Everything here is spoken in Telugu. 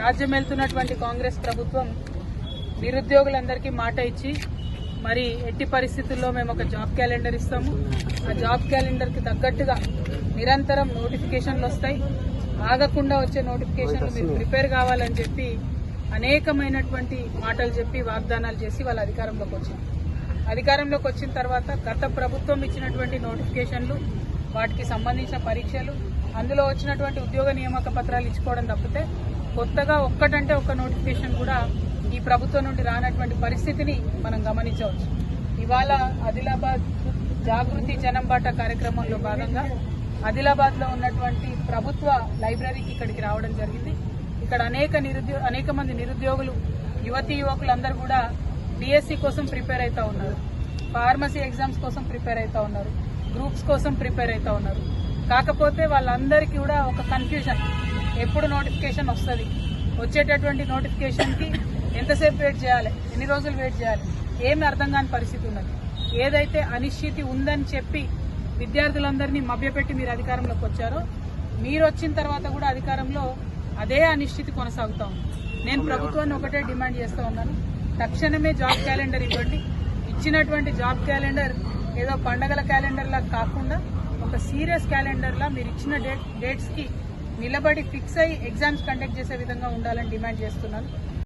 రాజ్యం వెళ్తున్నటువంటి కాంగ్రెస్ ప్రభుత్వం నిరుద్యోగులందరికీ మాట ఇచ్చి మరి ఎట్టి పరిస్థితుల్లో మేము ఒక జాబ్ క్యాలెండర్ ఇస్తాము. ఆ జాబ్ క్యాలెండర్కి తగ్గట్టుగా నిరంతరం నోటిఫికేషన్లు వస్తాయి. ఆగకుండా వచ్చే నోటిఫికేషన్లు మీరు ప్రిపేర్ కావాలని చెప్పి అనేకమైనటువంటి మాటలు చెప్పి వాగ్దానాలు చేసి వాళ్ళ అధికారంలోకి వచ్చింది అధికారంలోకి వచ్చిన తర్వాత గత ప్రభుత్వం ఇచ్చినటువంటి నోటిఫికేషన్లు వాటికి సంబంధించిన పరీక్షలు అందులో వచ్చినటువంటి ఉద్యోగ నియామక పత్రాలు ఇచ్చుకోవడం తప్పితే కొత్తగా ఒక్కటంటే ఒక్క నోటిఫికేషన్ కూడా ఈ ప్రభుత్వం నుండి రానటువంటి పరిస్థితిని మనం గమనించవచ్చు. ఇవాళ ఆదిలాబాద్ జాగృతి జనంబాట కార్యక్రమంలో భాగంగా ఆదిలాబాద్లో ఉన్నటువంటి ప్రభుత్వ లైబ్రరీకి ఇక్కడికి రావడం జరిగింది. ఇక్కడ అనేక నిరుద్యో అనేక మంది నిరుద్యోగులు యువతి యువకులందరూ కూడా డిఎస్సి కోసం ప్రిపేర్ అవుతా ఉన్నారు. ఫార్మసీ ఎగ్జామ్స్ కోసం ప్రిపేర్ అవుతా ఉన్నారు. గ్రూప్స్ కోసం ప్రిపేర్ అవుతా ఉన్నారు. కాకపోతే వాళ్ళందరికీ కూడా ఒక కన్ఫ్యూజన్. ఎప్పుడు నోటిఫికేషన్ వస్తుంది? వచ్చేటటువంటి నోటిఫికేషన్కి ఎంతసేపు వెయిట్ చేయాలి? ఎన్ని రోజులు వెయిట్ చేయాలి? ఏమి అర్థం కాని పరిస్థితి ఉన్నది. ఏదైతే అనిశ్చితి ఉందని చెప్పి విద్యార్థులందరినీ మభ్యపెట్టి మీరు అధికారంలోకి వచ్చారో మీరు వచ్చిన తర్వాత కూడా అధికారంలో అదే అనిశ్చితి కొనసాగుతా ఉంది. నేను ప్రభుత్వాన్ని ఒకటే డిమాండ్ చేస్తూ ఉన్నాను. తక్షణమే జాబ్ క్యాలెండర్ ఇవ్వండి. ఇచ్చినటువంటి జాబ్ క్యాలెండర్ ఏదో పండగల క్యాలెండర్లా కాకుండా ఒక సీరియస్ క్యాలెండర్లా మీరు ఇచ్చిన డేట్ డేట్స్కి నిలబడి ఫిక్స్ అయ్యి ఎగ్జామ్స్ కండక్ట్ చేసే విధంగా ఉండాలని డిమాండ్ చేస్తున్నాను